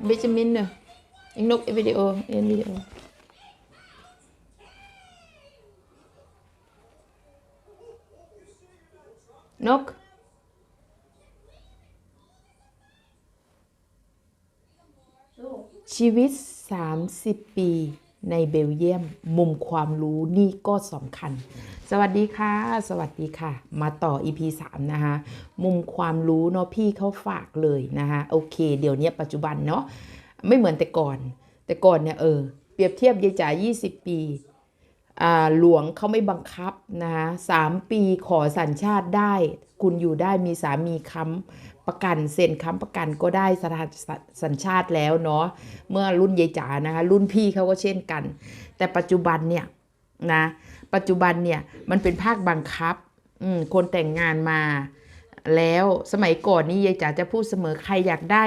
Benjamin nè Anh nộp cái video Em video Nộp ชีวิต 30 ปี ในเบลเยียม มุมความรู้นี่ก็สำคัญ สวัสดีค่ะ สวัสดีค่ะ มาต่อ EP 3 นะคะ มุมความรู้เนาะพี่เขาฝากเลยนะคะโอเค เดี๋ยวนี้ปัจจุบันเนาะไม่เหมือนแต่ก่อน แต่ก่อนเนี่ยเออเปรียบเทียบยายจ๋า20 ปี หลวงเขาไม่บังคับนะคะสามปีขอสัญชาติได้ คุณอยู่ได้มีสามีค้ำประกันเซ็นค้ำประกันก็ได้สถานสัญชาติแล้วเนาะเมื่อรุ่นยายจ๋านะคะรุ่นพี่เขาก็เช่นกัน แต่ปัจจุบันเนี่ยนะปัจจุบันเนี่ยมันเป็นภาคบังคับอืมคนแต่งงานมาแล้วสมัยก่อนนี่ยายจ๋าจะพูดเสมอใครอยากได้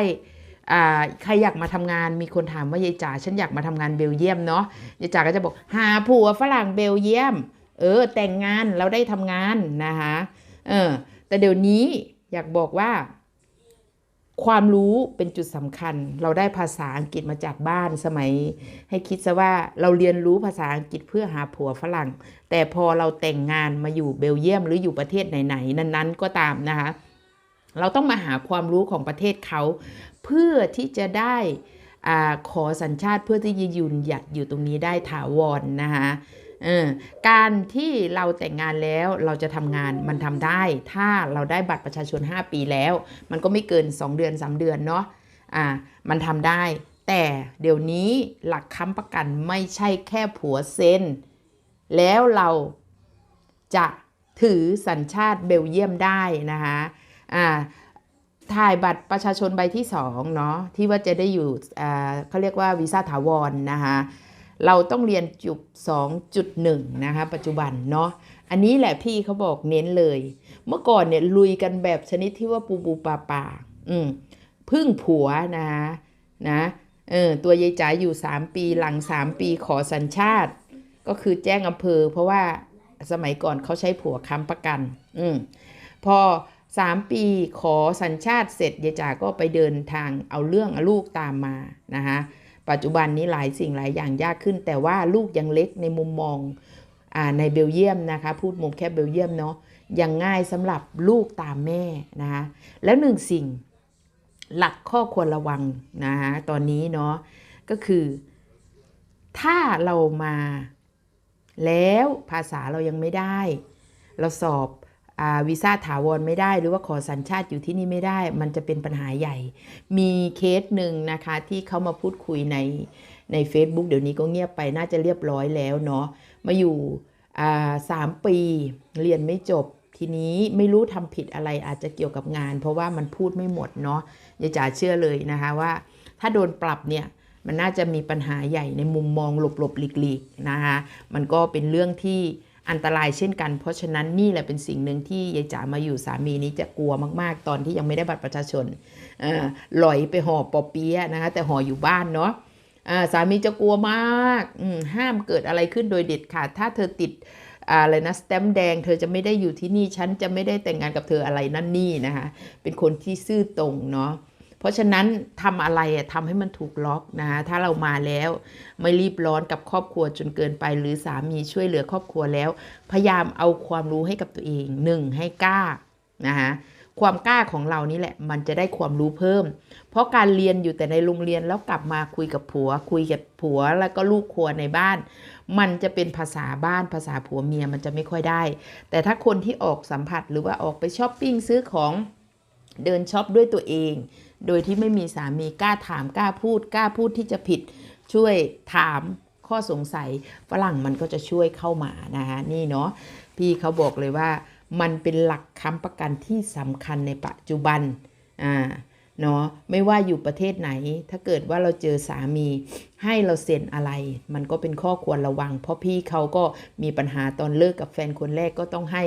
ใครอยากมาทำงานมีคนถามว่ายายจ๋าฉันอยากมาทำงานเบลเยียมเนาะยายจ๋าก็จะบอกหาผัวฝรั่งเบลเยียม เออ แต่งงานเราได้ทำงานนะคะเออแต่เดี๋ยวนี้อยากบอกว่า ความรู้เป็นจุดสำคัญ เราได้ภาษาอังกฤษมาจากบ้านสมัย ให้คิดซะว่าเราเรียนรู้ภาษาอังกฤษเพื่อหาผัวฝรั่ง แต่พอเราแต่งงานมาอยู่เบลเยียม หรืออยู่ประเทศไหนๆนั้น ๆ ก็ตามนะคะ เราต้องมาหาความรู้ของประเทศเขา เพื่อที่จะได้อขอสัญชาติเพื่อที่จะยืนหยัดอยู่ตรงนี้ได้ถาวรนนะคะการที่เราแต่งงานแล้วเราจะทำงานมันทำได้ ถ้าเราได้บัตรประชาชน 5 ปีแล้ว มันก็ไม่เกิน 2 เดือน 3 เดือนเนาะอ่ามันทำได้ แต่เดี๋ยวนี้หลักค้ำประกันไม่ใช่แค่ผัวเซ็นแล้วเราจะถือสัญชาติเบลเยียมได้นะคะ อ่าถ่ายบัตรประชาชนใบที่2เนาะที่ว่าจะได้อยู่อ่าเขาเรียกว่าวีซ่าถาวรนะคะเราต้องเรียนจุบ2.1 นะคะปัจจุบันเนาะอันนี้แหละพี่เขาบอกเน้นเลย เมื่อก่อนเนี่ยลุยกันแบบชนิดที่ว่าปูปูปลาปลาอืมพึ่งผัวนะคะนะเออตัวยายจ๋าอยู่ 3 ปีหลัง 3 ปีขอสัญชาติ ก็คือแจ้งอำเภอ เพราะว่าสมัยก่อนเขาใช้ผัวค้ำประกัน อืมพอ 3 ปีขอสัญชาติเสร็จยายจ๋าก็ไปเดินทางเอาเรื่องลูกตามมานะคะปัจจุบันนี้หลายสิ่งหลายอย่างยากขึ้น แต่ว่าลูกยังเล็กในมุมมองอในเบลเยียมนะคะ พูดมุมแค่เบลเยียมเนาะยังง่ายสำหรับลูกตามแม่นะคะแล้วหนึ่งสิ่งหลักข้อควรระวังนะคะตอนนี้เนาะก็คือ ถ้าเรามาแล้วภาษาเรายังไม่ได้ เราสอบ วีซ่าถาวรไม่ได้ หรือว่าขอสัญชาติอยู่ที่นี่ไม่ได้ มันจะเป็นปัญหาใหญ่ มีเคสหนึ่งนะคะที่เขามาพูดคุยในใน Facebook เดี๋ยวนี้ก็เงียบไปน่าจะเรียบร้อยแล้วเนาะมาอยู่อ่าสามปีเรียนไม่จบทีนี้ไม่รู้ทำผิดอะไรอาจจะเกี่ยวกับงาน เพราะว่ามันพูดไม่หมดเนาะอย่าจ๋าเชื่อเลยนะคะว่า ถ้าโดนปรับเนี่ยมันน่าจะมีปัญหาใหญ่ในมุมมองหลบๆหลีกๆนะคะมันก็เป็นเรื่องที่ อันตรายเช่นกัน เพราะฉะนั้นนี่แหละเป็นสิ่งหนึ่งที่ยายจ๋ามาอยู่สามีนี้จะกลัวมากๆ ตอนที่ยังไม่ได้บัตรประชาชนอลอยไปห่อปอเปี๊ยะนะคะแต่ห่ออยู่บ้านเนาะสามีจะกลัวมากห้ามเกิดอะไรขึ้นโดยเด็ดขาดถ้าเธอติดอะไรนะสแตมป์แดงเธอจะไม่ได้อยู่ที่นี่ฉันจะไม่ได้แต่งงานกับเธออะไรนั่นนี่นะคะเป็นคนที่ซื่อตรงเนาะ เพราะฉะนั้นทำอะไรอะทำให้มันถูกล็อกนะคะถ้าเรามาแล้วไม่รีบร้อนกับครอบครัวจนเกินไป หรือสามีช่วยเหลือครอบครัวแล้ว พยายามเอาความรู้ให้กับตัวเองหนึ่งให้กล้านะคะความกล้าของเรานี่แหละมันจะได้ความรู้เพิ่ม เพราะการเรียนอยู่แต่ในโรงเรียนแล้วกลับมาคุยกับผัว คุยกับผัวแล้วก็ลูกครัวในบ้าน มันจะเป็นภาษาบ้านภาษาผัวเมียมันจะไม่ค่อยได้ แต่ถ้าคนที่ออกสัมผัสหรือว่าออกไปช้อปปิ้งซื้อของเดินช็อปด้วยตัวเอง โดยที่ไม่มีสามีกล้าถามกล้าพูดกล้าพูดที่จะผิดช่วยถามข้อสงสัยฝรั่งมันก็จะช่วยเข้ามานะคะนี่เนาะพี่เขาบอกเลยว่ามันเป็นหลักค้ำประกันที่สำคัญในปัจจุบันอ่าเนาะไม่ว่าอยู่ประเทศไหน ถ้าเกิดว่าเราเจอสามีให้เราเซ็นอะไร มันก็เป็นข้อควรระวัง เพราะพี่เขาก็มีปัญหาตอนเลิกกับแฟนคนแรกก็ต้องให้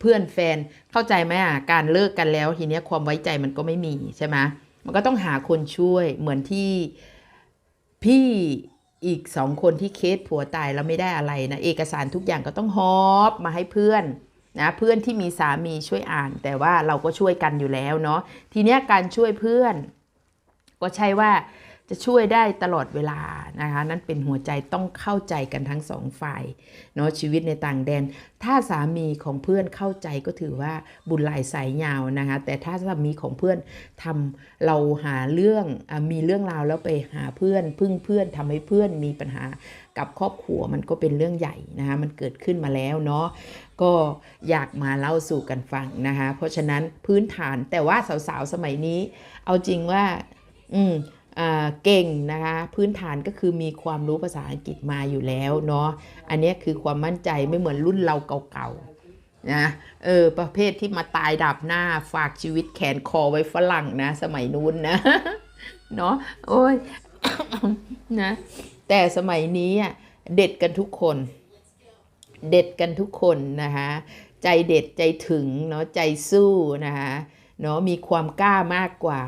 เพื่อนแฟนเข้าใจไหมอะการเลิกกันแล้วทีเนี้ยความไว้ใจมันก็ไม่มีใช่ไหมมันก็ต้องหาคนช่วยเหมือนที่พี่อีกสองคนที่เคสผัวตายแล้วไม่ได้อะไรนะเอกสารทุกอย่างก็ต้องฮอบมาให้เพื่อนนะเพื่อนที่มีสามีช่วยอ่าน แต่ว่าเราก็ช่วยกันอยู่แล้วเนาะทีเนี้ยการช่วยเพื่อน ก็ใช่ว่า จะช่วยได้ตลอดเวลานะคะนั่นเป็นหัวใจต้องเข้าใจกันทั้งสองฝ่ายเนาะชีวิตในต่างแดน ถ้าสามีของเพื่อนเข้าใจก็ถือว่าบุญหลายสายยาวนะคะแต่ถ้าสามีของเพื่อนทำเราหาเรื่องอมีเรื่องราวแล้วไปหาเพื่อน พึ่งเพื่อนทำให้เพื่อนมีปัญหากับครอบครัวมันก็เป็นเรื่องใหญ่นะคะมันเกิดขึ้นมาแล้วเนาะก็อยากมาเล่าสู่กันฟังนะคะเพราะฉะนั้นพื้นฐานแต่ว่าสาวๆสมัยนี้ เอาจริงว่า อืม เก่งนะคะพื้นฐานก็คือมีความรู้ภาษาอังกฤษมาอยู่แล้วเนาะอันนี้คือความมั่นใจไม่เหมือนรุ่นเราเก่าๆนะเออประเภทที่มาตายดับหน้าฝากชีวิตแขนคอไว้ฝรั่งนะสมัยนู้นนะเนาะโอ้ยนะแต่สมัยนี้อะเด็ดกันทุกคน เด็ดกันทุกคนนะคะใจเด็ดใจถึงเนาะใจสู้นะคะเนาะมีความกล้ามากกว่า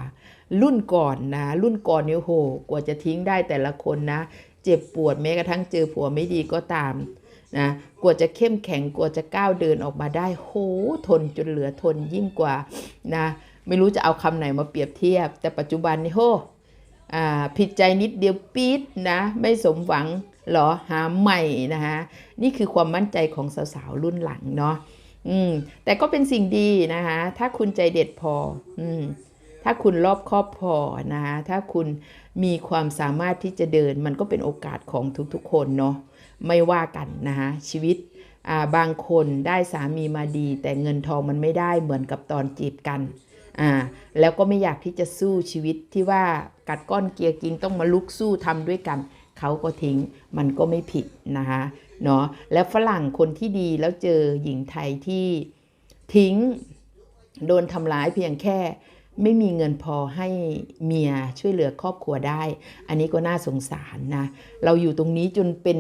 รุ่นก่อนนะ รุ่นก่อนเนี่ยโหกว่าจะทิ้งได้แต่ละคนนะ เจ็บปวดแม้กระทั่งเจอผัวไม่ดีก็ตามนะกว่าจะเข้มแข็งกว่าจะก้าวเดินออกมาได้โหทนจนเหลือทนยิ่งกว่านะไม่รู้จะเอาคำไหนมาเปรียบเทียบ แต่ปัจจุบันนี่โหอ่าผิดใจนิดเดียวปี๊ดนะไม่สมหวังเหรอหาใหม่นะคะนี่คือความมั่นใจของสาวๆรุ่นหลังเนาะอืมแต่ก็เป็นสิ่งดีนะคะถ้าคุณใจเด็ดพออืม ถ้าคุณรอบครอบพอนะคะถ้าคุณมีความสามารถที่จะเดิน มันก็เป็นโอกาสของทุกๆ คนเนาะไม่ว่ากันนะคะชีวิตาบางคนได้สามีมาดี แต่เงินทองมันไม่ได้เหมือนกับตอนจีบกันอ่าแล้วก็ไม่อยากที่จะสู้ชีวิตที่ว่ากัดก้อนเกียร์กินต้องมาลุกสู้ทำด้วยกัน เขาก็ทิ้งมันก็ไม่ผิดนะคะเนาะแล้วฝรั่งคนที่ดีแล้วเจอหญิงไทยที่ทิ้งโดนทำร้ายเพียงแค่ ไม่มีเงินพอให้เมียช่วยเหลือครอบครัวได้ อันนี้ก็น่าสงสารนะ เราอยู่ตรงนี้จนเป็น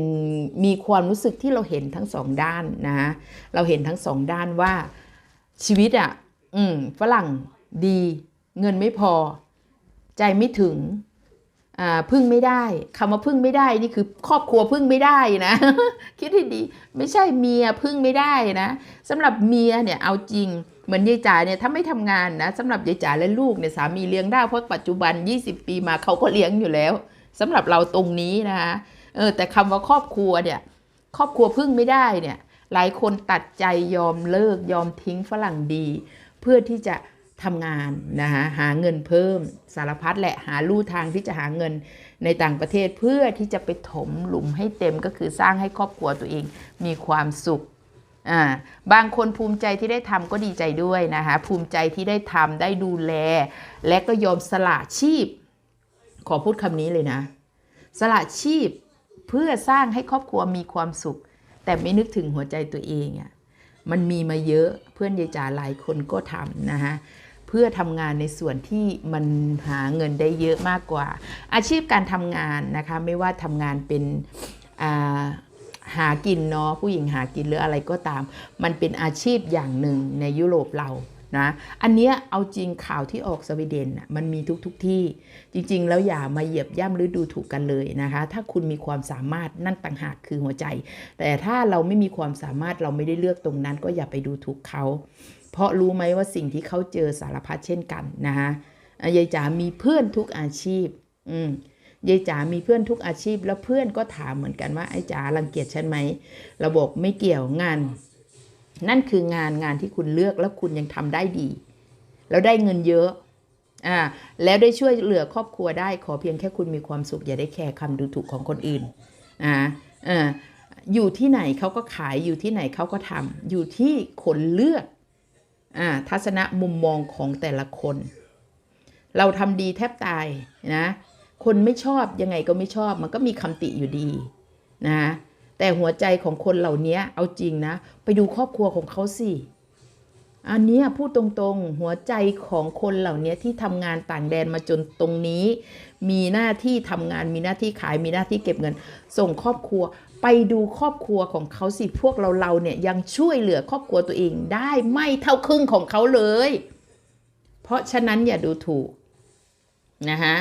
มีความรู้สึกที่เราเห็นทั้งสองด้านนะ เราเห็นทั้งสองด้านว่าชีวิตอะ่ะ อืม ฝรั่งดี เงินไม่พอ ใจไม่ถึง อ่า พึ่งไม่ได้คำว่าพึ่งไม่ได้นี่คือ ครอบครัวพึ่งไม่ได้นะ คิดให้ดี ไม่ใช่เมียพึ่งไม่ได้นะสำหรับเมียเนี่ยเอาจริง เหมือนยายจ๋าเนี่ยถ้าไม่ทำงานนะสำหรับยายจ๋าและลูกเนี่ยสามีเลี้ยงได้เพราะปัจจุบัน 20 ปีมาเขาก็เลี้ยงอยู่แล้วสำหรับเราตรงนี้นะคะเออแต่คำว่าครอบครัวเนี่ยครอบครัวพึ่งไม่ได้เนี่ยหลายคนตัดใจยอมเลิกยอมทิ้งฝรั่งดี เพื่อที่จะทำงานนะคะหาเงินเพิ่มสารพัดแหละหาลู่ทางที่จะหาเงินในต่างประเทศเพื่อที่จะไปถมหลุมให้เต็มก็คือสร้างให้ครอบครัวตัวเองมีความสุข อ่าบางคนภูมิใจที่ได้ทำก็ดีใจด้วยนะคะภูมิใจที่ได้ทำได้ดูแล และก็ยอมสละชีพ ขอพูดคำนี้เลยนะ สละชีพเพื่อสร้างให้ครอบครัวมีความสุข แต่ไม่นึกถึงหัวใจตัวเองอะ่ะมันมีมาเยอะเพื่อนยายจ๋าหลายคนก็ทำนะคะเพื่อทำงานในส่วนที่มันหาเงินได้เยอะมากกว่า อาชีพการทำงานนะคะไม่ว่าทำงานเป็นอ่า หากินเนาะผู้หญิงหากินหรืออะไรก็ตาม มันเป็นอาชีพอย่างหนึ่งในยุโรปเรานะอันเนี้ยเอาจริงข่าวที่ออกสวีเดนน่ะมันมีทุกทุกๆที่จริง ๆ แล้วอย่ามาเหยียบย่ำหรือดูถูกกันเลยนะคะ ถ้าคุณมีความสามารถนั่นต่างหากคือหัวใจ แต่ถ้าเราไม่มีความสามารถเราไม่ได้เลือกตรงนั้น ก็อย่าไปดูถูกเขา เพราะรู้ไหมว่าสิ่งที่เขาเจอสารพัดเช่นกันนะคะอะยายจ๋ามีเพื่อนทุกอาชีพ อืม ยายจ๋ามีเพื่อนทุกอาชีพ แล้วเพื่อนก็ถามเหมือนกันว่าไอ้จ๋ารังเกียจฉันไหมเราบอกไม่เกี่ยวงาน นั่นคืองานงานที่คุณเลือกแล้วคุณยังทำได้ดี แล้วได้เงินเยอะอ่าแล้วได้ช่วยเหลือครอบครัวได้ขอเพียงแค่คุณมีความสุขอย่าได้แคร์คำดูถูกของคนอื่นอ่าอ่าอยู่ที่ไหนเขาก็ขายอยู่ที่ไหนเขาก็ทำอยู่ที่คนเลือกอ่าทัศนะมุมมองของแต่ละคน เราทำดีแทบตายนะ คนไม่ชอบยังไงก็ไม่ชอบ มันก็มีคำติอยู่ดีนะแต่หัวใจของคนเหล่านี้เอาจริงนะ ไปดูครอบครัวของเขาสิอันนี้พูดตรงๆหัวใจของคนเหล่านี้ที่ทำงานต่างแดนมาจนตรงนี้ มีหน้าที่ทำงานมีหน้าที่ขายมีหน้าที่เก็บเงิน ส่งครอบครัว ไปดูครอบครัวของเขาสิพวกเราเราเนี่ยยังช่วยเหลือครอบครัวตัวเองได้ไม่เท่าครึ่งของเขาเลย เพราะฉะนั้นอย่าดูถูกนะคะ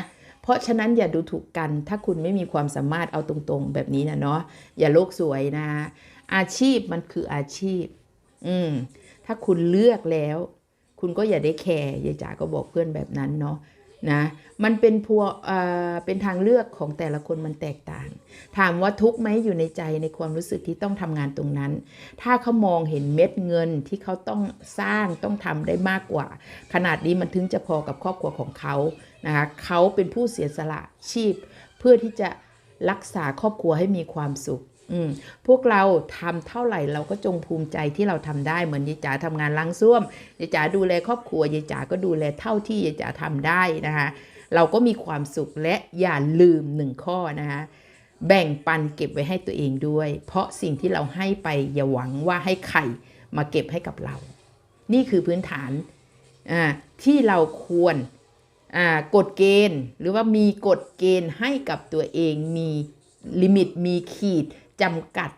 ราะฉะนั้นอย่าดูถูกกัน ถ้าคุณไม่มีความสามารถเอาตรงๆ แบบนี้นะเนาะอย่าโลกสวยนะ อาชีพมันคืออาชีพ อืม ถ้าคุณเลือกแล้ว คุณก็อย่าได้แคร์ยายจ๋าก็บอกเพื่อนแบบนั้นเนาะนะมันเป็นพัวเอ่อเป็นทางเลือกของแต่ละคนมันแตกต่าง ถามว่าทุกข์ไหมอยู่ในใจในความรู้สึกที่ต้องทำงานตรงนั้น ถ้าเขามองเห็นเม็ดเงินที่เขาต้องสร้างต้องทำได้มากกว่า ขนาดนี้มันถึงจะพอกับครอบครัวของเขา นะคะเขาเป็นผู้เสียสละชีพ เพื่อที่จะรักษาครอบครัวให้มีความสุขพวกเราทำเท่าไหร่เราก็จงภูมิใจที่เราทำได้เหมือนยายจ๋าทำงานล้างส้วมยายจ๋าดูแลครอบครัวยายจ๋าก็ดูแลเท่าที่ยายจ๋าทำได้นะคะเราก็มีความสุขและอย่าลืมหนึ่งข้อนะคะแบ่งปันเก็บไว้ให้ตัวเองด้วย เพราะสิ่งที่เราให้ไปอย่าหวังว่าให้ใครมาเก็บให้กับเรา นี่คือพื้นฐานที่เราควร กฎเกณฑ์ หรือว่ามีกฎเกณฑ์ให้กับตัวเองมีลิมิตมีขีดจำกัด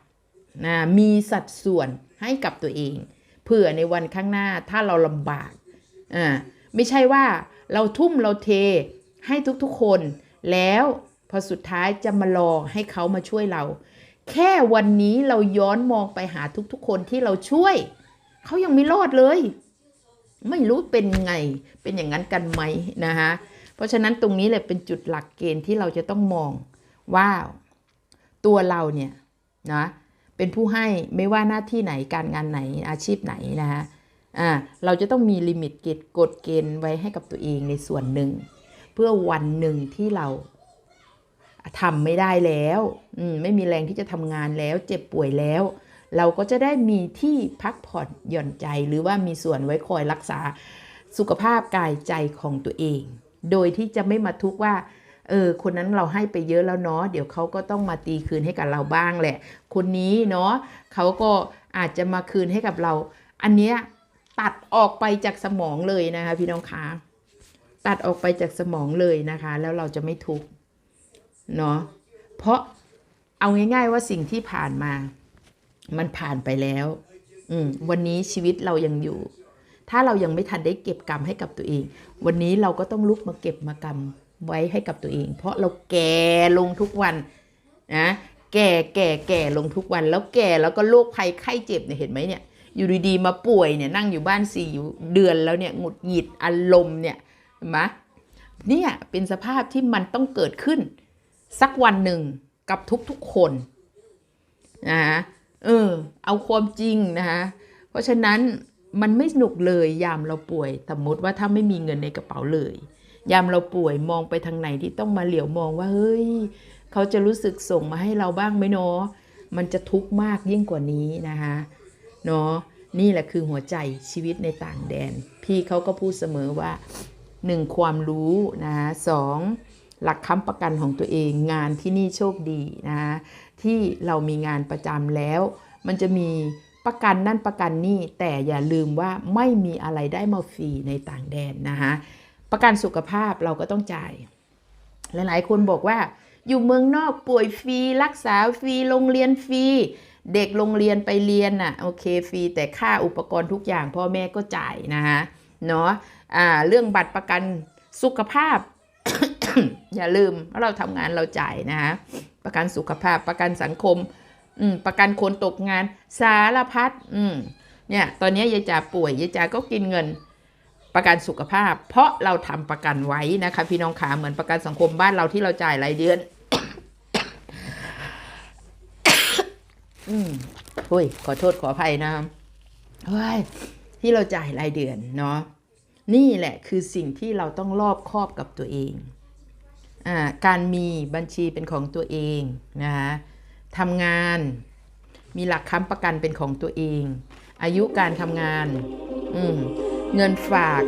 นะมีสัดส่วนให้กับตัวเอง เผื่อในวันข้างหน้าถ้าเราลำบากอ่าไม่ใช่ว่าเราทุ่มเราเทให้ทุกๆคน แล้วพอสุดท้ายจะมารอให้เขามาช่วยเรา แค่วันนี้เราย้อนมองไปหาทุกๆคนที่เราช่วย เขายังไม่รอดเลย ไม่รู้เป็นไงเป็นอย่างนั้นกันไหมนะคะเพราะฉะนั้นตรงนี้แหละเป็นจุดหลักเกณฑ์ที่เราจะต้องมองว่าตัวเราเนี่ยนะเป็นผู้ให้ไม่ว่าหน้าที่ไหนการงานไหนอาชีพไหนนะคะอ่าเราจะต้องมีลิมิตเกณฑ์กฎเกณฑ์ไว้ให้กับตัวเองในส่วนหนึ่ง เพื่อวันหนึ่งที่เราทำไม่ได้แล้ว อืมไม่มีแรงที่จะทำงานแล้ว เจ็บป่วยแล้ว เราก็จะได้มีที่พักผ่อนหย่อนใจ หรือว่ามีส่วนไว้คอยรักษาสุขภาพกายใจของตัวเอง โดยที่จะไม่มาทุกว่าเออคนนั้นเราให้ไปเยอะแล้วเนาะเดี๋ยวเขาก็ต้องมาตีคืนให้กับเราบ้างแหละ คนนี้เนาะเขาก็อาจจะมาคืนให้กับเรา อันเนี้ยตัดออกไปจากสมองเลยนะคะพี่น้องคะตัดออกไปจากสมองเลยนะคะ แล้วเราจะไม่ทุกข์เนาะเพราะเอาง่ายๆว่าสิ่งที่ผ่านมา มันผ่านไปแล้ว อืมวันนี้ชีวิตเรายังอยู่ ถ้าเรายังไม่ทันได้เก็บกรรมให้กับตัวเอง วันนี้เราก็ต้องลุกมาเก็บมากรรมไว้ให้กับตัวเอง เพราะเราแก่ลงทุกวันนะแก่แก่แก่ลงทุกวันแล้วแก่แล้วก็โรคภัยไข้เจ็บเนี่ยเห็นไหมเนี่ยอยู่ดีๆมาป่วยเนี่ยนั่งอยู่บ้านสี่เดือนแล้วเนี่ยหงุดหงิดอารมณ์เนี่ยเห็นไหมเนี่ยเป็นสภาพที่มันต้องเกิดขึ้น สักวันหนึ่งกับทุกๆคนนะคะ เออ เอาความจริงนะคะเพราะฉะนั้นมันไม่สนุกเลยยามเราป่วยสมมติว่าถ้าไม่มีเงินในกระเป๋าเลย ยามเราป่วยมองไปทางไหนที่ต้องมาเหลียวมองว่าเฮ้ยเขาจะรู้สึกส่งมาให้เราบ้างไหมเนาะมันจะทุกข์มากยิ่งกว่านี้นะคะเนาะนี่แหละคือหัวใจชีวิตในต่างแดน พี่เขาก็พูดเสมอว่าหนึ่งความรู้นะคะสอง หลักค้ำประกันของตัวเองงานที่นี่โชคดีนะคะที่เรามีงานประจำแล้ว มันจะมีประกันนั่นประกันนี่แต่อย่าลืมว่าไม่มีอะไรได้มาฟรีในต่างแดนนะคะประกันสุขภาพเราก็ต้องจ่าย หลายๆ คนบอกว่า อยู่เมืองนอกป่วยฟรีรักษาฟรีโรงเรียนฟรีเด็กโรงเรียนไปเรียนน่ะโอเคฟรีแต่ค่าอุปกรณ์ทุกอย่างพ่อแม่ก็จ่ายนะคะเนาะอ่าเรื่องบัตรประกันสุขภาพ อย่าลืมว่าเราทำงานเราจ่ายนะคะประกันสุขภาพประกันสังคมอืมประกันคนตกงานสารพัดอืมเนี่ยตอนนี้ยายจ๋าป่วยยายจ๋าก็กินเงินประกันสุขภาพ เพราะเราทำประกันไว้นะคะ พี่น้องขาเหมือนประกันสังคมบ้านเราที่เราจ่ายรายเดือนอืมโอ้ยขอโทษขออภัยนะเฮ้ยที่เราจ่ายรายเดือนเนาะนี่แหละคือสิ่งที่เราต้องรอบครอบกับตัวเอง การมีบัญชีเป็นของตัวเองนะคะทำงานมีหลักค้ำประกันเป็นของตัวเอง อายุการทำงานเงินฝาก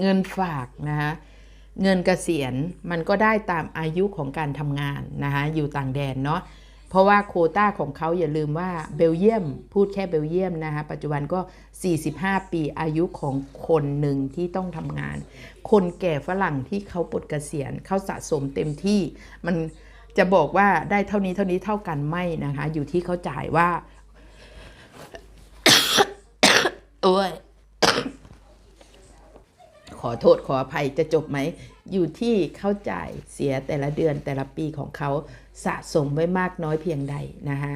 เงินฝากนะคะเงินเกษียณมันก็ได้ตามอายุของการทำงานนะคะอยู่ต่างแดนเนาะ เพราะว่าโคต้าของเขาอย่าลืมว่าเบลเยียม พูดแค่เบลเยียมนะคะปัจจุบันก็ 45 ปีอายุของคนหนึ่งที่ต้องทำงาน คนแก่ฝรั่งที่เขาปลดเกษียณเขาสะสมเต็มที่ มันจะบอกว่าได้เท่านี้เท่านี้เท่ากันไม่นะคะ อยู่ที่เขาจ่ายว่าโอ้ยขอโทษขออภัยจะจบไหม อยู่ที่เข้าจ่ายเสียแต่ละเดือนแต่ละปีของเขาสะสมไว้มากน้อยเพียงใดนะคะ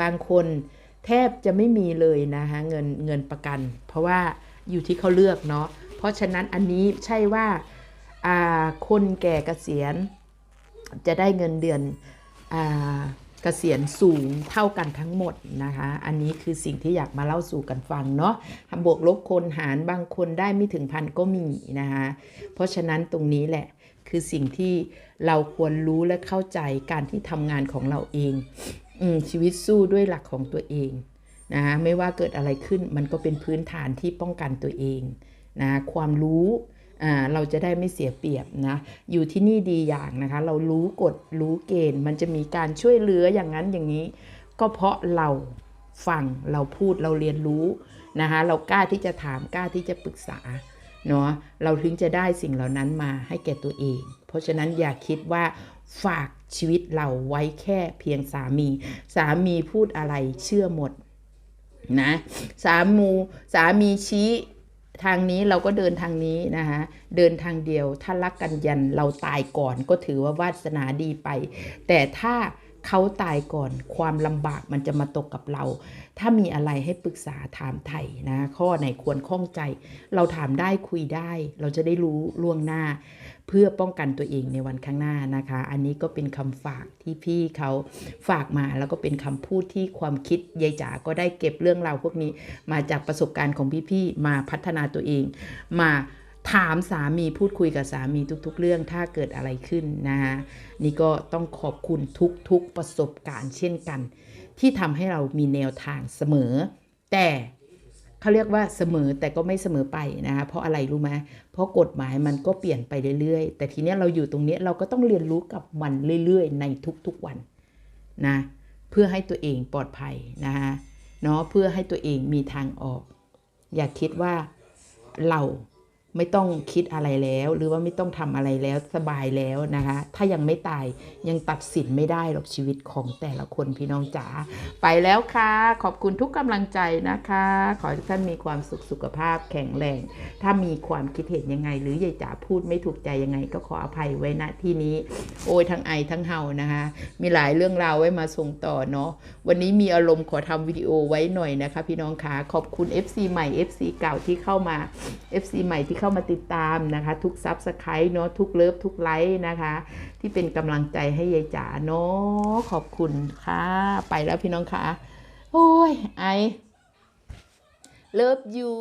บางคนแทบจะไม่มีเลยนะคะเงินเงินประกัน เพราะว่าอยู่ที่เขาเลือกเนาะเพราะฉะนั้นอันนี้ใช่ว่าาคนแก่เกษียณจะได้เงินเดือนอ เกษียณสูงเท่ากันทั้งหมดนะคะ อันนี้คือสิ่งที่อยากมาเล่าสู่กันฟังเนาะบวกลบคนหารบางคนได้ไม่ถึงพันก็มีนะคะ เพราะฉะนั้นตรงนี้แหละคือสิ่งที่เราควรรู้และเข้าใจการที่ทำงานของเราเองอชีวิตสู้ด้วยหลักของตัวเองนะคะไม่ว่าเกิดอะไรขึ้นมันก็เป็นพื้นฐานที่ป้องกันตัวเองนะความรู้ เราจะได้ไม่เสียเปรียบนะ อยู่ที่นี่ดีอย่างนะคะ เรารู้กฎรู้เกณฑ์ มันจะมีการช่วยเหลืออย่างนั้นอย่างนี้ ก็เพราะเราฟังเราพูดเราเรียนรู้นะคะ เรากล้าที่จะถามกล้าที่จะปรึกษาเนาะเราถึงจะได้สิ่งเหล่านั้นมาให้แก่ตัวเอง เพราะฉะนั้นอย่าคิดว่าฝากชีวิตเราไว้แค่เพียงสามี สามีพูดอะไรเชื่อหมดนะสามูสามีชี้ ทางนี้เราก็เดินทางนี้นะคะเดินทางเดียวถ้ารักกันยันเราตายก่อนก็ถือว่าวาสนาดีไป แต่ถ้า เขาตายก่อนความลำบากมันจะมาตกกับเรา ถ้ามีอะไรให้ปรึกษาถามไถ่นะ ข้อไหนควรข้องใจ เราถามได้คุยได้ เราจะได้รู้ล่วงหน้า เพื่อป้องกันตัวเองในวันข้างหน้านะคะ อันนี้ก็เป็นคำฝากที่พี่เขาฝากมาแล้วก็เป็นคำพูดที่ความคิดยายจ๋าก็ได้เก็บเรื่องราวพวกนี้ มาจากประสบการณ์ของพี่ๆมาพัฒนาตัวเองมา ถามสามีพูดคุยกับสามีทุกๆ เรื่องถ้าเกิดอะไรขึ้นนะคะนี่ก็ต้องขอบคุณทุกๆประสบการณ์เช่นกัน ที่ทำให้เรามีแนวทางเสมอ แต่เขาเรียกว่าเสมอแต่ก็ไม่เสมอไปนะคะเพราะอะไรรู้ไหมเพราะกฎหมายมันก็เปลี่ยนไปเรื่อยๆ แต่ทีนี้เราอยู่ตรงนี้เราก็ต้องเรียนรู้กับมันเรื่อยๆ ในทุกๆวันนะเพื่อให้ตัวเองปลอดภัยนะคะเนาะเพื่อให้ตัวเองมีทางออก อย่าคิดว่าเรา ไม่ต้องคิดอะไรแล้ว หรือว่าไม่ต้องทำอะไรแล้วสบายแล้วนะคะ ถ้ายังไม่ตายยังตัดสินไม่ได้หรอกชีวิตของแต่ละคนพี่น้องจ๋าไปแล้วค่ะ ขอบคุณทุกกำลังใจนะคะ ขอให้ทุกท่านมีความสุขสุขภาพแข็งแรง ถ้ามีความคิดเห็นยังไง หรือยายจ๋าพูดไม่ถูกใจยังไง ก็ขออภัยไว้ณที่นี้ โอ้ยทั้งไอทั้งเฮานะคะ มีหลายเรื่องราวไว้มาส่งต่อเนาะวันนี้มีอารมณ์ขอทำวิดีโอไว้หน่อยนะคะ พี่น้องคะขอบคุณ FC ใหม่ FC เก่าที่เข้ามา FC ใหม่ที่เข้าามาติดตามนะคะ ทุกซับสไครต์เนาะทุกเลิฟทุกไลค์นะคะ ที่เป็นกำลังใจให้ยายจ๋าเนาะขอบคุณค่ะ ไปแล้วพี่น้องคะโอ้ยไอ love you